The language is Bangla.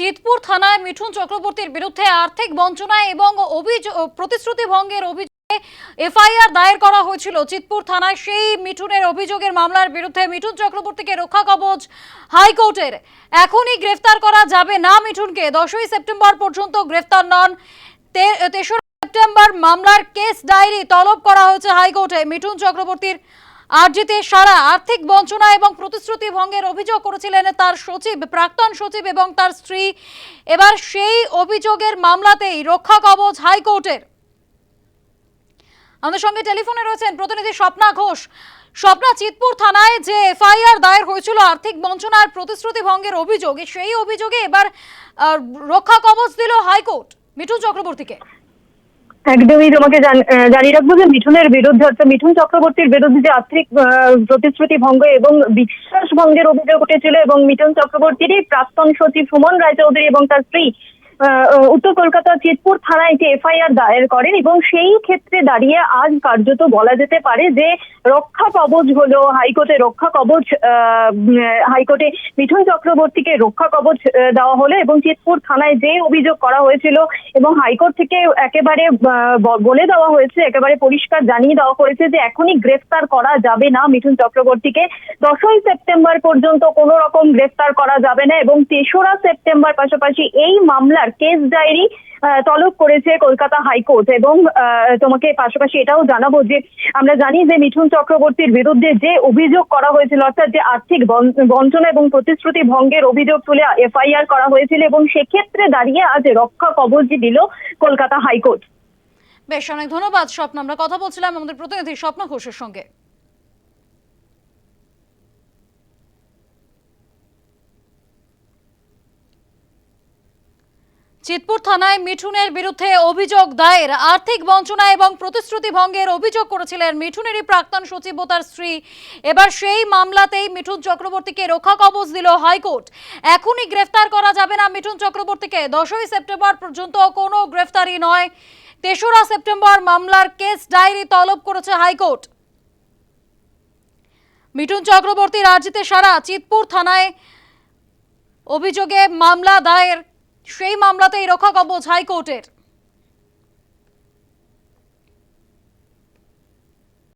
চিতপুর থানায় মিঠুন চক্রবর্তীর বিরুদ্ধে আর্থিক বঞ্চনা এবং অভিযোগ প্রতিশ্রুতি ভঙ্গের অভিযোগে এফআইআর দায়ের করা হয়েছিল। চিতপুর থানায় সেই মিঠুনের অভিযোগের মামলার বিরুদ্ধে মিঠুন চক্রবর্তীকে রক্ষা কবচ হাইকোর্টের। এখনই গ্রেফতার করা যাবে না মিঠুনকে। দশই সেপ্টেম্বর পর্যন্ত গ্রেফতার নন। তেসরা সেপ্টেম্বর মামলার কেস ডায়েরি তলব করা হয়েছে হাইকোর্টে। মিঠুন চক্রবর্তীর আরজিতে সারা আর্থিক বঞ্চনা এবং প্রতিশ্রুতি ভঙ্গের অভিযোগ করেছিলেন তার সচিব, প্রাক্তন সচিব এবং তার স্ত্রী। এবার সেই অভিযোগের মামলাতেই রক্ষা কবচ হাইকোর্টের। আমাদের সঙ্গে টেলিফোনে রয়েছেন প্রতিনিধি স্বপ্না ঘোষ। স্বপ্না, চিতপুর থানায় যে এফআইআর দায়ের হয়েছিল আর্থিক বঞ্চনার প্রতিশ্রুতি ভঙ্গের অভিযোগ, সেই অভিযোগে এবার রক্ষা কবচ দিল হাইকোর্ট। মিঠুন চক্রবর্তীকে। একদমই তোমাকে জানিয়ে রাখব যে মিঠুনের বিরুদ্ধে অর্থাৎ মিঠুন চক্রবর্তীর বিরুদ্ধে যে আর্থিক প্রতিশ্রুতি ভঙ্গ এবং বিশ্বাস ভঙ্গের অভিযোগ উঠেছিল এবং মিঠুন চক্রবর্তীরই প্রাক্তন সচিব সুমন রায়চৌধুরী এবং তার স্ত্রী উত্তর কলকাতা চিতপুর থানায় একটি এফআইআর দায়ের করেন এবং সেই ক্ষেত্রে দাঁড়িয়ে আজ কার্যত বলা যেতে পারে যে রক্ষা কবচ হলো হাইকোর্টে রক্ষা কবচ হাইকোর্টে মিঠুন চক্রবর্তীকে রক্ষা কবচ দেওয়া হলো এবং চিতপুর থানায় যে অভিযোগ করা হয়েছিল এবং হাইকোর্ট থেকে একেবারে বলে দেওয়া হয়েছে, একেবারে পরিষ্কার জানিয়ে দেওয়া হয়েছে যে এখনই গ্রেফতার করা যাবে না মিঠুন চক্রবর্তীকে। দশই সেপ্টেম্বর পর্যন্ত কোনো রকম গ্রেফতার করা যাবে না এবং তেসরা সেপ্টেম্বর পাশাপাশি এই মামলার কেস ডায়েরি তলব করেছে কলকাতা হাইকোর্ট এবং তোমাকে পাশাপাশি এটাও জানাব যে, আমরা জানি যে মিঠুন চক্রবর্তীর বিরুদ্ধে যে অভিযোগ করা হয়েছিল, অর্থাৎ যে আর্থিক বঞ্চনা এবং প্রতিশ্রুতি ভঙ্গের অভিযোগ তুলে এফআইআর করা হয়েছিল এবং সেক্ষেত্রে দাঁড়িয়ে আজ রক্ষা কবচ দিল কলকাতা হাইকোর্ট। বেশ, অনেক ধন্যবাদ, স্বপ্ন। আমরা কথা বলছিলাম আমাদের প্রতিনিধি স্বপ্ন ঘোষের সঙ্গে। চিতপুর থানায় মিঠুনের বিরুদ্ধে অভিযোগ দায়ের। আর্থিক বঞ্চনা এবং প্রতিশ্রুতি ভঙ্গের অভিযোগ করেছিলেন মিঠুনেরই প্রাক্তন সচিব ও তার স্ত্রী। এবার সেই মামলাতেই মিঠুন চক্রবর্তীকে রক্ষা কবচ দিল হাইকোর্ট। এখনই গ্রেফতার করা যাবে না মিঠুন চক্রবর্তীকে। দশই সেপ্টেম্বর পর্যন্ত কোনো গ্রেফতারি নয়। তেসরা সেপ্টেম্বর মামলার কেস ডায়েরি তলব করেছে হাইকোর্ট। মিঠুন চক্রবর্তীর আর্জিতে সারা চিতপুর থানায় অভিযোগে মামলা দায়ের সেই মামলাতেই রক্ষা কবচ হাইকোর্টের।